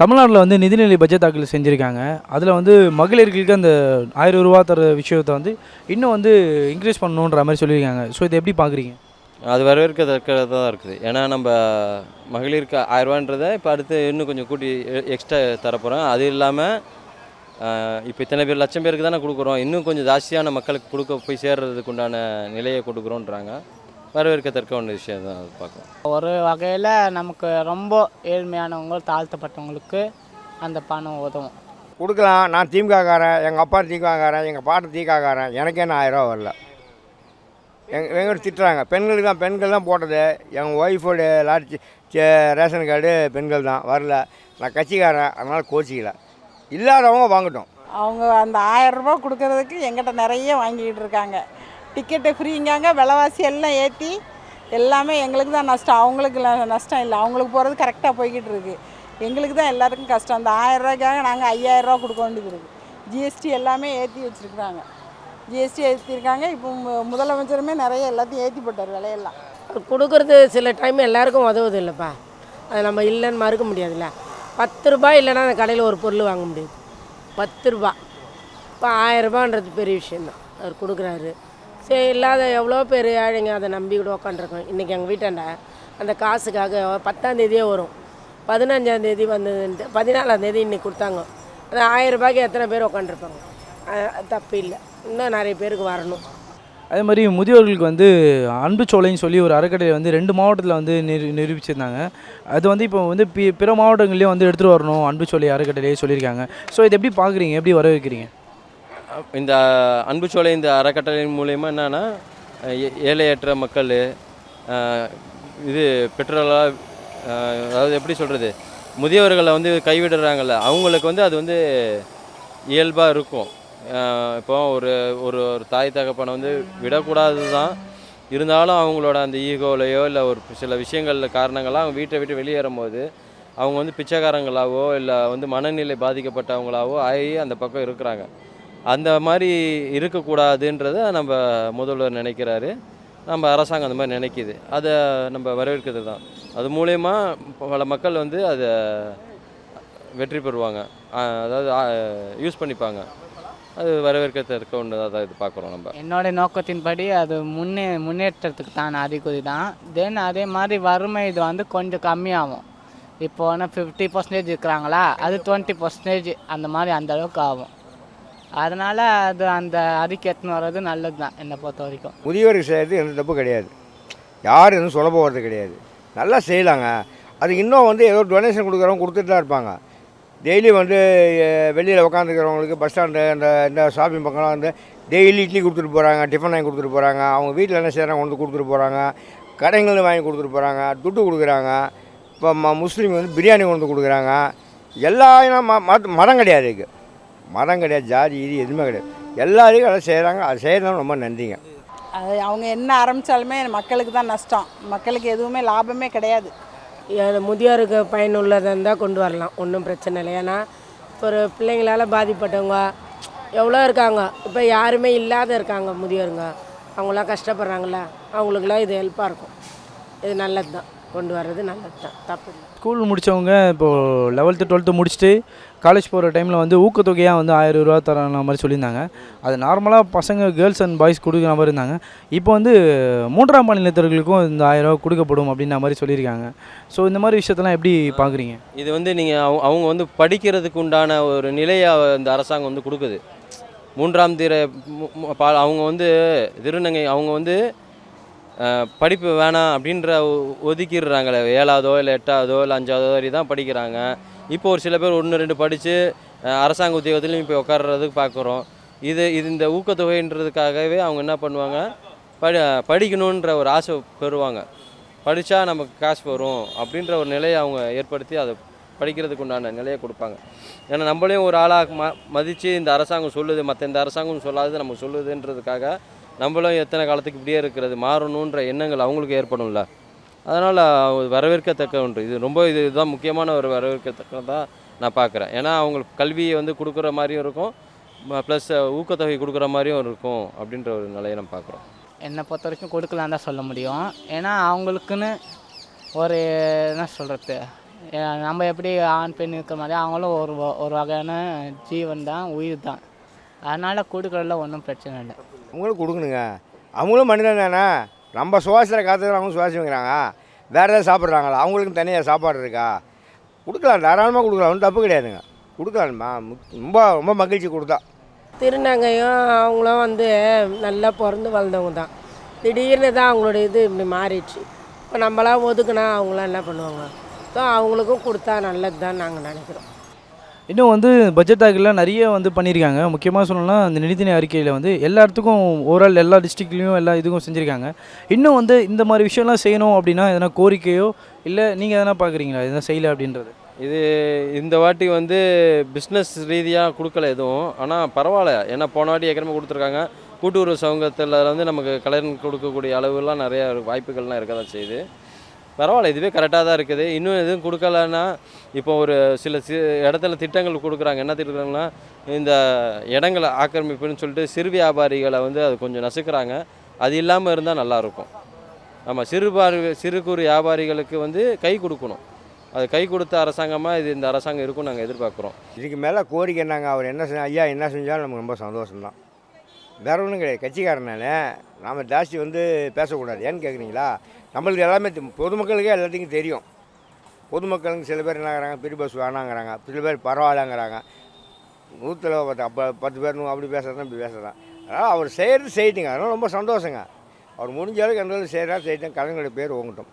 தமிழ்நாட்டில் வந்து நிதிநிலை பட்ஜெட் தாக்கல் செஞ்சுருக்காங்க. அதில் வந்து மகளிர்களுக்கு அந்த ஆயிரம் ரூபா தர விஷயத்தை வந்து இன்னும் வந்து இன்க்ரீஸ் பண்ணணுன்ற மாதிரி சொல்லியிருக்காங்க. ஸோ இதை எப்படி பார்க்குறீங்க அது வரவேற்கத்தக்கதாக தான் இருக்குது. ஏன்னா நம்ம மகளிருக்கு ஆயிரரூவான்றதை இப்போ அடுத்து இன்னும் கொஞ்சம் கூட்டி எக்ஸ்ட்ரா தரப்போகிறோம் அது இல்லாமல் இப்போ இத்தனை பேர் லட்சம் பேருக்கு தானே கொடுக்குறோம். இன்னும் கொஞ்சம் ஜாஸ்தியான மக்களுக்கு கொடுக்க போய் சேர்றதுக்கு உண்டான நிலையை கொடுக்குறோன்றாங்க. வரவேற்கத்தக்க ஒன்று விஷயம் தான் அது பார்க்கலாம். ஒரு வகையில் நமக்கு ரொம்ப ஏழ்மையானவங்க தாழ்த்தப்பட்டவங்களுக்கு அந்த பணம் உதவும். கொடுக்கலாம். நான் திமுககாரன் எங்கள் அப்பா திமுககாரன் எங்கள் பாட்டு திமுககாரன் எனக்கே நான் ஆயிரம் ரூபா வரல. எங்க எங்கிட்ட திட்டுறாங்க. பெண்களுக்கு தான் பெண்கள் தான் போட்டது. எங்கள் ஒய்ஃபோட லாட்சி ரேஷன் கார்டு பெண்கள் தான். வரல. நான் கட்சிக்காரன் அதனால் கோச்சிக்கல. இல்லாதவங்க வாங்கட்டும். அவங்க அந்த ஆயிரம் ரூபாய் கொடுக்கறதுக்கு எங்கிட்ட நிறைய வாங்கிக்கிட்டு இருக்காங்க. டிக்கெட்டு ஃப்ரீங்காங்க விலைவாசி எல்லாம் ஏற்றி எல்லாமே எங்களுக்கு தான் நஷ்டம். அவங்களுக்கு நஷ்டம் இல்லை. அவங்களுக்கு போகிறது கரெக்டாக போய்கிட்டு இருக்குது எங்களுக்கு தான் எல்லாருக்கும் கஷ்டம். அந்த ஆயர்ரூவாய்க்காக நாங்கள் ஐயாயிரம் ரூபா கொடுக்க வேண்டியது இருக்குது ஜிஎஸ்டி எல்லாமே ஏற்றி வச்சுருக்குறாங்க. ஜிஎஸ்டி ஏற்றிருக்காங்க இப்போ மு- முதலமைச்சருமே நிறைய எல்லாத்தையும் ஏற்றி போட்டார் விலையெல்லாம். கொடுக்குறது சில டைம் எல்லாருக்கும் உதவுது இல்லைப்பா. அது நம்ம இல்லைன்னு மறுக்க முடியாதுல்ல. பத்து ரூபாய் இல்லைன்னா அந்த கடையில் ஒரு பொருள் வாங்க முடியாது. பத்து ரூபா இப்போ ஆயிரரூபான்றது பெரிய விஷயந்தான் அவர் கொடுக்குறாரு. சரி இல்லாத எவ்வளோ பேர் ஏழைங்க அதை நம்பி கூட உக்காண்டிருக்கோம் இன்றைக்கி எங்கள் வீட்டாண்ட அந்த காசுக்காக பத்தாந்தேதியே வரும். பதினஞ்சாந்தேதி வந்ததுன்ட்டு பதினாலாந்தேதி இன்றைக்கி கொடுத்தாங்க. அந்த ஆயிரம் ரூபாய்க்கு எத்தனை பேர் உக்காண்டிருப்பாங்க தப்பு இல்லை. இன்னும் நிறைய பேருக்கு வரணும். அதே மாதிரி முதியோர்களுக்கு வந்து அன்பு சோலைன்னு சொல்லி ஒரு அறக்கட்டளை வந்து ரெண்டு மாவட்டத்தில் வந்து நிரு நிரூபிச்சிருந்தாங்க. அது வந்து இப்போ வந்து பி பிற மாவட்டங்கள்லேயும் வந்து எடுத்துகிட்டு வரணும் அன்பு சோலை அறக்கட்டளையே சொல்லியிருக்காங்க. ஸோ இதை எப்படி பார்க்குறீங்க? எப்படி வரவேற்கிறீங்க? இந்த அன்புச்சோலை இந்த அறக்கட்டளையின் மூலயமா என்னென்னா ஏழையற்ற மக்கள் இது பெட்ரோலாக அதாவது எப்படி சொல்கிறது முதியவர்களை வந்து கைவிடுறாங்கல்ல அவங்களுக்கு வந்து அது வந்து இயல்பாக இருக்கும். இப்போ ஒரு ஒரு ஒரு தாய் தகப்பனை வந்து விடக்கூடாது தான் இருந்தாலும் அவங்களோட அந்த ஈகோலையோ இல்லை ஒரு சில விஷயங்களில் காரணங்களாக அவங்க வீட்டை விட்டு வெளியேறும் போது அவங்க வந்து பிச்சைக்காரங்களாவோ இல்லை வந்து மனநிலை பாதிக்கப்பட்டவங்களாவோ ஆகி அந்த பக்கம் இருக்கிறாங்க. அந்த மாதிரி இருக்கக்கூடாதுன்றதை நம்ம முதல்வர் நினைக்கிறாரு. நம்ம அரசாங்கம் அந்த மாதிரி நினைக்கிது. அதை நம்ம வரவேற்கிறது தான். அது மூலயமா பல மக்கள் வந்து அதை வெற்றி பெறுவாங்க. அதாவது யூஸ் பண்ணிப்பாங்க. அது வரவேற்கத்தக்க ஒன்று தான் இது பார்க்குறோம் நம்ம. என்னோடய நோக்கத்தின்படி அது முன்னே முன்னேற்றத்துக்கு தான் அறிகுறி தான். தென் அதே மாதிரி வறுமை இது வந்து கொஞ்சம் கம்மியாகும். இப்போ ஆனால் ஃபிஃப்டி பர்சன்டேஜ் இருக்கிறாங்களா? அது டுவெண்ட்டி பர்சன்டேஜ் அந்த மாதிரி அந்த அளவுக்கு ஆகும். அதனால் அது அந்த அதுக்கு எத்தனை வர்றது நல்லது தான் என்னை பொறுத்த வரைக்கும். முதியோருக்கு செய்கிறது எந்த தப்பு கிடையாது. யாரும் எதுவும் சொல்ல போகிறது கிடையாது. நல்லா செய்யலாங்க. அது இன்னும் வந்து ஏதோ டொனேஷன் கொடுக்குறவங்க கொடுத்துட்டு தான் இருப்பாங்க. டெய்லி வந்து வெளியில் உட்காந்துக்கிறவங்களுக்கு பஸ் ஸ்டாண்டு அந்த இந்த ஷாப்பிங் பக்கம்லாம் வந்து டெய்லி இட்லி கொடுத்துட்டு போகிறாங்க டிஃபன் வாங்கி கொடுத்துட்டு போகிறாங்க அவங்க வீட்டில் என்ன செய்கிறாங்க கொண்டு கொடுத்துட்டு போகிறாங்க கடைங்களில் வாங்கி கொடுத்துட்டு போகிறாங்க துட்டு கொடுக்குறாங்க. இப்போ ம முஸ்லீம் வந்து பிரியாணி கொண்டு கொடுக்குறாங்க. எல்லா இனம் ம மதம் கிடையாது இருக்குது மதம் கிடையாது ஜாதி இது எதுவுமே கிடையாது. எல்லாரையும் அதை செய்கிறாங்க அது செய்கிறதுனால ரொம்ப நன்றிங்க. அது அவங்க என்ன ஆரம்பித்தாலுமே மக்களுக்கு தான் நஷ்டம். மக்களுக்கு எதுவுமே லாபமே கிடையாது. முதியோருக்கு பயனுள்ளதாக இருந்தால் கொண்டு வரலாம். ஒன்றும் பிரச்சனை இல்லை. ஏன்னா இப்போ ஒரு பிள்ளைங்களால் பாதிப்பட்டவங்க எவ்வளோ இருக்காங்க? இப்போ யாருமே இல்லாத இருக்காங்க முதியோருங்க. அவங்களாம் கஷ்டப்படுறாங்கள அவங்களுக்குலாம் இது ஹெல்ப்பாக இருக்கும். இது நல்லது தான் கொண்டு வர்றது நல்லது தான் தப்பு இல்லை. ஸ்கூல் முடித்தவங்க இப்போது லெவல்த்து டுவெல்த்து முடிச்சுட்டு காலேஜ் போகிற டைமில் வந்து ஊக்கத்தொகையாக வந்து ஆயிரம் ரூபா தரன மாதிரி சொல்லியிருந்தாங்க. அது நார்மலாக பசங்க கேர்ள்ஸ் அண்ட் பாய்ஸ் கொடுக்குற மாதிரி இருந்தாங்க. இப்போ வந்து மூன்றாம் மாநிலத்தவர்களுக்கும் இந்த ஆயிரம் ரூபா கொடுக்கப்படும் அப்படின்ற மாதிரி சொல்லியிருக்காங்க. ஸோ இந்த மாதிரி விஷயத்தெல்லாம் எப்படி பார்க்குறீங்க இது வந்து நீங்கள் அவங்க வந்து படிக்கிறதுக்கு உண்டான ஒரு நிலையை இந்த அரசாங்கம் வந்து கொடுக்குது. மூன்றாம் தீர அவங்க வந்து திருநங்கை அவங்க வந்து படிப்பு வேணாம் அப்படின்ற ஒ- ஒதுக்கிடுறாங்களே. ஏழாவதோ இல்லை எட்டாவதோ இல்லை அஞ்சாவதோ வரை தான் படிக்கிறாங்க. இப்போ ஒரு சில பேர் ஒன்று ரெண்டு படித்து அரசாங்க உத்தியோகத்துலையும் இப்போ உட்கார்றதுக்கு பார்க்குறோம் இது இது இந்த ஊக்கத்தொகைன்றதுக்காகவே அவங்க என்ன பண்ணுவாங்க? படி படிக்கணுன்ற ஒரு ஆசை பெறுவாங்க. படித்தா நமக்கு காசு வரும் அப்படின்ற ஒரு நிலையை அவங்க ஏற்படுத்தி அதை படிக்கிறதுக்கு உண்டான நிலையை கொடுப்பாங்க. ஏன்னா நம்மளையும் ஒரு ஆளாக ம மதித்து இந்த அரசாங்கம் சொல்லுது மற்ற இந்த அரசாங்கம் சொல்லாதது நம்ம சொல்லுதுன்றதுக்காக நம்மளும் எத்தனை காலத்துக்கு இப்படியே இருக்கிறது மாறணுன்ற எண்ணங்கள் அவங்களுக்கு ஏற்படும்ல. அதனால் வரவேற்கத்தக்க ஒன்று. இது ரொம்ப இது இதுதான் முக்கியமான ஒரு வரவேற்கத்தக்கதான் நான் பார்க்குறேன். ஏன்னா அவங்களுக்கு கல்வியை வந்து கொடுக்குற மாதிரியும் இருக்கும் ப்ளஸ் ஊக்கத்தொகை கொடுக்குற மாதிரியும் இருக்கும் அப்படின்ற ஒரு நிலையை நம்ம பார்க்குறோம். என்னை பொறுத்த வரைக்கும் கொடுக்கலாம் தான் சொல்ல முடியும். ஏன்னா அவங்களுக்குன்னு ஒரு என்ன சொல்கிறது நம்ம எப்படி ஆண் பெண் இருக்கிற மாதிரி அவங்களும் ஒரு வ- ஒரு வகையான ஜீவன் தான் உயிர் தான். அதனால் கொடுக்கறதுல ஒன்றும் பிரச்சனை இல்லை. அவங்களும் கொடுக்கணுங்க. அவங்களும் மனிதன் தானே. நம்ம சுவாசிக்கிற காற்று அவங்க சுவாசிக்கிறாங்க வேறு ஏதாவது சாப்பிட்றாங்களா? அவங்களுக்கும் தனியாக சாப்பாடு இருக்கா? கொடுக்கலாம். தாராளமாக கொடுக்கலாம். ஒன்றும் தப்பு கிடையாதுங்க. கொடுக்கலாம்மா. ரொம்ப ரொம்ப மகிழ்ச்சி கொடுத்தா. திருநங்கையும் அவங்களும் வந்து நல்லா பிறந்து வளர்ந்தவங்க தான். திடீர்னு தான் அவங்களோட இது இப்படி மாறிடுச்சு. இப்போ நம்மளாம் ஒதுக்குனா அவங்களாம் என்ன பண்ணுவாங்க? ஸோ அவங்களுக்கும் கொடுத்தா நல்லது தான் நாங்கள் நினைக்கிறோம். இன்னும் வந்து பட்ஜெட் தாக்கல நிறைய வந்து பண்ணியிருக்காங்க. முக்கியமாக சொல்லணும்னா அந்த நிதிநிலை அறிக்கையில் வந்து எல்லா இடத்துக்கும் ஓவரால் எல்லா டிஸ்ட்ரிக்ட்லேயும் எல்லா இதுக்கும் செஞ்சுருக்காங்க. இன்னும் வந்து இந்த மாதிரி விஷயம்லாம் செய்யணும் அப்படின்னா எதனா கோரிக்கையோ இல்லை நீங்கள் எதனா பார்க்குறீங்களா எதனா செய்யலை அப்படின்றது. இது இந்த வாட்டி வந்து பிஸ்னஸ் ரீதியாக கொடுக்கல எதுவும். ஆனால் பரவாயில்ல. ஏன்னா போன வாட்டி ஏற்கனவே கொடுத்துருக்காங்க. கூட்டுறவு சங்கத்தில் வந்து நமக்கு கடன் கொடுக்கக்கூடிய அளவுலாம் நிறைய வாய்ப்புகள்லாம் இருக்க தான் செய்யுது. பரவாயில்ல இதுவே கரெக்டாக தான் இருக்குது. இன்னும் எதுவும் கொடுக்கலன்னா இப்போ ஒரு சில சி இடத்துல திட்டங்கள் கொடுக்குறாங்க. என்ன திட்டங்கள்னா இந்த இடங்களை ஆக்கிரமிப்புன்னு சொல்லிட்டு சிறு வியாபாரிகளை வந்து அது கொஞ்சம் நசுக்கிறாங்க. அது இல்லாமல் இருந்தால் நல்லாயிருக்கும். ஆமாம் சிறுபார் சிறு குறு வியாபாரிகளுக்கு வந்து கை கொடுக்கணும். அது கை கொடுத்த அரசாங்கமாக இது இந்த அரசாங்கம் இருக்கும் நாங்கள் எதிர்பார்க்குறோம். இதுக்கு மேலே கோரிக்கை நாங்கள் அவர் என்ன செஞ்ச ஐயா என்ன செஞ்சாலும் நமக்கு ரொம்ப சந்தோஷம்தான். வேற ஒன்றும் கிடையாது. கட்சிக்காரனால நாம் ஜாஸ்தி வந்து பேசக்கூடாது. ஏன்னு கேட்குறீங்களா நம்மளுக்கு எல்லாமே பொதுமக்களுக்கே எல்லாத்துக்கும் தெரியும். பொதுமக்களுக்கு சில பேர் என்னங்கிறாங்க பெரிய பஸ் வேணாங்கிறாங்க. சில பேர் பரவாயில்லங்கிறாங்க. நூற்றில் பத்து அப்போ பத்து பேர் அப்படி பேசுகிறதா இப்படி பேசுகிறதான் அதனால் அவர் செய்கிறது செய்யட்டுங்க அதனால் ரொம்ப சந்தோஷங்க. அவர் முடிஞ்ச அளவுக்கு எந்த அளவுக்கு செய்கிறா செய்யட்டும் கலைஞருடைய பேர் ஓங்கட்டும்.